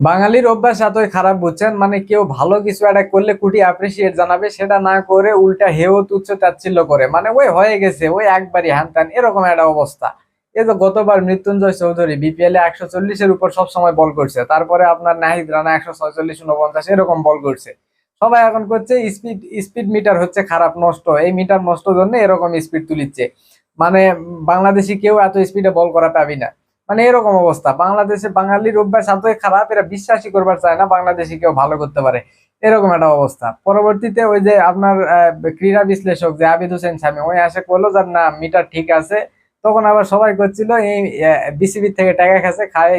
বাঙালির অভ্যাস এতই খারাপ, বুঝছেন? মানে কেউ ভালো কিছু একটা করলে কুটি অ্যাপ্রিসিয়েট জানাবে, সেটা না করে উল্টা হেও তুচ্ছ তাচ্ছিল্য করে। মানে ওই হয়ে গেছে, ওই একবারই হ্যান এরকম একটা অবস্থা। এই তো গতবার মৃত্যুঞ্জয় চৌধুরী বিপিএল এ একশো চল্লিশের উপর সবসময় বল করছে, তারপরে আপনার নাহিদ রানা একশো ছয়চল্লিশ উনপঞ্চাশ এরকম বল করছে। সবাই এখন করছে স্পিড স্পিড মিটার হচ্ছে খারাপ, নষ্ট। এই মিটার নষ্ট জন্য এরকম স্পিড তুলিচ্ছে। মানে বাংলাদেশি কেউ এত স্পিডে বল করা পাবি না। মানে এরকম অবস্থা। বাংলাদেশে বাঙালির অভ্যাস এতই খারাপ এরা বিশ্বাসই করবার চায় না বাংলাদেশি কেউ ভালো করতে পারে। এরকম একটা অবস্থা। পরবর্তীতে ওই যে আপনার ক্রীড়া বিশ্লেষক যে আবিদ হোসেন স্বামী ওই আসে করল যার না মিটার ঠিক আছে। তখন আবার সবাই করছিল এই বিসিবি থেকে টাকা খাচ্ছে খায়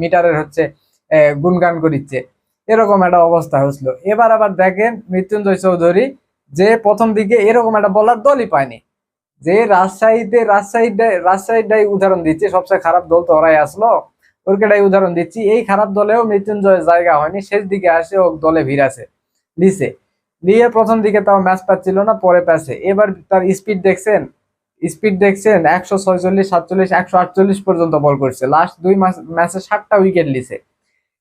মিটারের হচ্ছে আহ, গুণগান করিচ্ছে। এরকম একটা অবস্থা হয়েছিল। এবার আবার দেখেন মৃত্যুঞ্জয় চৌধুরী যে প্রথম দিকে এরকম একটা বলার দলই পায়নি। যে রাজশাহীতে রাজশাহীতে, রাজশাহীটাই উদাহরণ দিচ্ছি, সবচেয়ে খারাপ দল তো ওরাই আসলো, ওরকেটাই উদাহরণ দিচ্ছি। এই খারাপ দলেও মৃত্যুঞ্জয়ের জায়গা হয়নি, শেষ দিকে আসে ও দলে ভিড় আছে, লিসে। নিয়ে প্রথম দিকে তাও ম্যাচ পাচ্ছিল না, পরে প্যাসে এবার তার স্পিড দেখছেন স্পিড দেখছেন, একশো ছয়চল্লিশ, সাতচল্লিশ, একশো আটচল্লিশ পর্যন্ত বল করছে। লাস্ট দুই মাস, ম্যাচে সাতটা উইকেট লিছে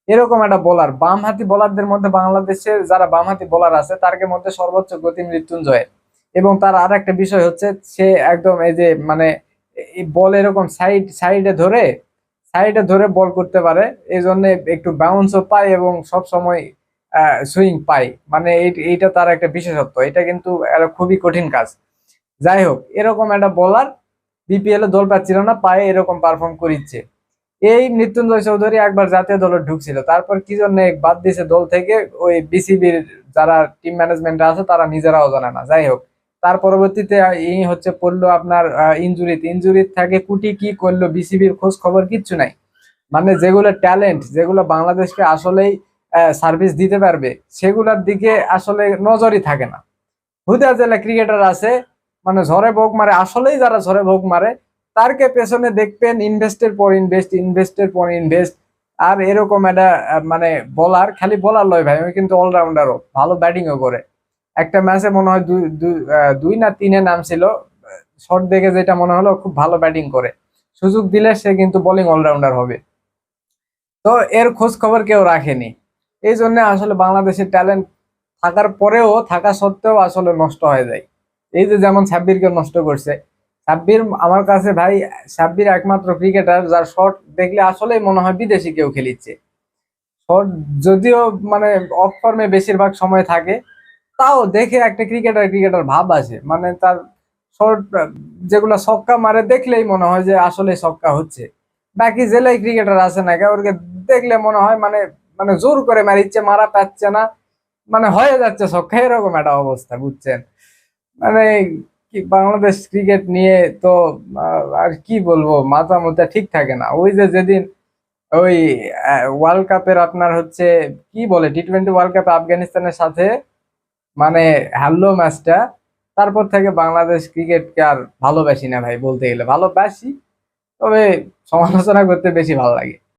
এরকম একটা বোলার, বামহাতি বোলারদের মধ্যে বাংলাদেশের যারা বামহাতি বোলার আছে তার মধ্যে সর্বোচ্চ গতি মৃত্যুঞ্জয়ের। এবং তার আর একটা বিষয় হচ্ছে, সে একদম এই যে মানে বল এরকম সাইড সাইডে ধরে সাইডে ধরে বল করতে পারে। এই জন্য একটু বাউন্সও পায় এবং সব সময় সুইং পায়। মানে এই- এইটা তার একটা বিশেষত্ব। এটা কিন্তু খুবই কঠিন কাজ। যাই হোক, এরকম একটা বলার বিপিএল এ দল পাচ্ছিল না, পায়ে এরকম পারফর্ম করিচ্ছে। এই মৃত্যুঞ্জয় চৌধুরী একবার জাতীয় দলে ঢুকছিল। তারপর কি জন্য বাদ দিয়েছে দল থেকে? ওই বিসিবির যারা টিম ম্যানেজমেন্ট আছে, তারা নিজেরাও জানে না। যাই হোক তার পরবর্তীতে এই হচ্ছে পড়ল আপনার ইঞ্জুরিতে ইঞ্জুরিত থাকে কুটি কি করল, বিসিবির খোঁজ খবর কিচ্ছু নাই। মানে যেগুলো ট্যালেন্ট যেগুলো বাংলাদেশকে আসলেই সার্ভিস দিতে পারবে, সেগুলোর দিকে আসলে নজরই থাকে না। হুদা জেলা ক্রিকেটার আছে মানে ঝড়ে ভোগ মারে, আসলেই যারা ঝড়ে ভোগ মারে, তারকে পেছনে দেখবেন ইনভেস্টের পর ইনভেস্ট ইনভেস্টের পর ইনভেস্ট আর এরকম একটা মানে বলার খালি বলার লয় ভাই আমি কিন্তু অলরাউন্ডারও ভালো ব্যাটিংও করে। একটা ম্যাচে মনে হয় দুই, দুই- না তিনে নাম ছিল শর্ট দেখে যেটা মনে হলো খুব ভালো ব্যাটিং করে। সুযোগ দিলে সে কিন্তু বোলিং অলরাউন্ডার হবে। তো এর খোঁজ খবর কেউ রাখেনি। এই জন্য আসলে বাংলাদেশের ট্যালেন্ট থাকার পরেও, থাকা সত্ত্বেও আসলে নষ্ট হয়ে যায়। এই যে যেমন সাব্বিরকে নষ্ট করছে। সাব্বির আমার কাছে ভাই, সাব্বির একমাত্র ক্রিকেটার যার শট দেখলে আসলেই মনে হয় বিদেশি কেউ খেলিচ্ছে। শট যদিও মানে অফ ফর্মে বেশিরভাগ সময় থাকে তাও দেখে একটা ক্রিকেটার ক্রিকেটার ভাব আসে। মানে তার শর্ট, যেগুলো ছক্কা মারে দেখলেই মনে হয় যে আসলে ছক্কা হচ্ছে। বাকি জেলায় ক্রিকেটার আছে না ওরকে দেখলে মনে হয় মানে মানে জোর করে মারিচ্ছে, মারা পাচ্ছে না। মানে হয়ে যাচ্ছে ছক্কা, এরকম একটা অবস্থা, বুঝছেন? মানে কি, বাংলাদেশ ক্রিকেট নিয়ে তো আর কি বলব মাথা মধ্যে ঠিক থাকে না। ওই যে যেদিন ওই ওয়ার্ল্ড কাপের আপনার হচ্ছে, কি বলে টি টোয়েন্টি ওয়ার্ল্ড কাপে আফগানিস্তানের সাথে মানে হারলো ম্যাচটা তারপর থেকে বাংলাদেশ ক্রিকেটকে আর ভালোবাসি না ভাই, বলতে গেলে। ভালোবাসি, তবে সমালোচনা করতে বেশি ভালো লাগে।